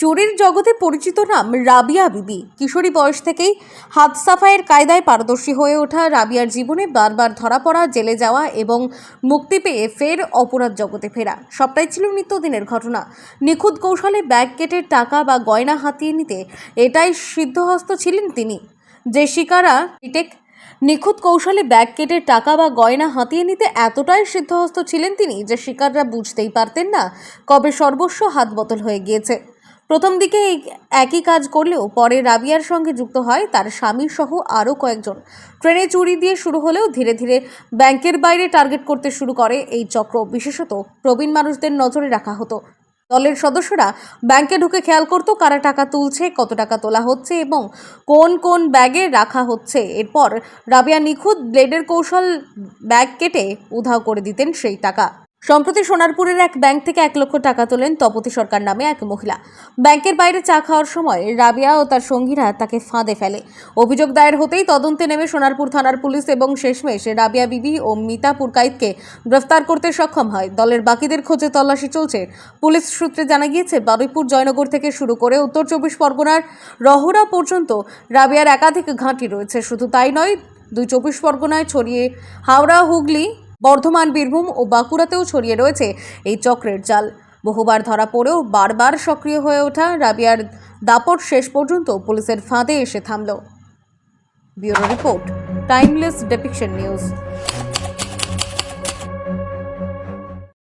চোরের জগতে পরিচিত নাম রাবিয়া বিবি। কিশোরী বয়স থেকেই হাত সাফাইয়ের কায়দায় পারদর্শী হয়ে ওঠা রাবিয়ার জীবনে বারবার ধরা পড়া, জেলে যাওয়া এবং মুক্তি পেয়ে ফের অপরাধ জগতে ফেরা। সবটাই ছিল নিত্যদিনের ঘটনা। নিখুঁত কৌশলে ব্যাগ কেটে টাকা বা গয়না হাতিয়ে নিতে এটাই সিদ্ধহস্ত ছিলেন তিনি। যে শিকারা রিটেক নিখুঁত কৌশলে ব্যাগ কেটে টাকা বা গয়না হাতিয়ে নিতে এতটাই সিদ্ধহস্ত ছিলেন তিনি যে শিকাররা বুঝতেই পারতেন না কবে সর্বস্ব হাত বদল হয়ে গিয়েছে। প্রথম দিকে একই কাজ করলেও পরে রাবিয়ার সঙ্গে যুক্ত হয় তার স্বামী সহ আরও কয়েকজন। ট্রেনে চুরি দিয়ে শুরু হলেও ধীরে ধীরে ব্যাংকের বাইরে টার্গেট করতে শুরু করে এই চক্র। বিশেষত প্রবীণ মানুষদের নজরে রাখা হতো। দলের সদস্যরা ব্যাংকে ঢুকে খেয়াল করতো কারা টাকা তুলছে, কত টাকা তোলা হচ্ছে এবং কোন কোন ব্যাগে রাখা হচ্ছে। এরপর রাবিয়া নিখুঁত ব্লেডের কৌশল ব্যাগ কেটে উধাও করে দিতেন সেই টাকা। সম্প্রতি সোনারপুরের এক ব্যাংক থেকে এক লক্ষ টাকা তোলেন তপতি সরকার নামে এক মহিলা। ব্যাংকের বাইরে চা খাওয়ার সময় রাবিয়া ও তার সঙ্গীরা তাকে ফাঁদে ফেলে। অভিযোগ দায়ের হতেই তদন্তে নেমে সোনারপুর থানার পুলিশ এবং শেষমেশ রাবিয়া বিবি ও মিতা পুরকাইতকে গ্রেফতার করতে সক্ষম হয়। দলের বাকিদের খোঁজে তল্লাশি চলছে। পুলিশ সূত্রে জানা গিয়েছে বারুইপুর জয়নগর থেকে শুরু করে উত্তর চব্বিশ পরগনার রহরা পর্যন্ত রাবিয়ার একাধিক ঘাঁটি রয়েছে। শুধু তাই নয়, দুই চব্বিশ পরগনায় ছড়িয়ে হাওড়া, হুগলি বর্ধমান, বীরভূম ও বাঁকুড়াতেও ছড়িয়ে রয়েছে এই চক্রের জাল। বহুবার ধরা পড়েও বারবার সক্রিয় হয়ে ওঠা রাবিয়ার দাপট শেষ পর্যন্ত পুলিশের ফাঁদে এসে থামল। Bureau report, timeless depiction news.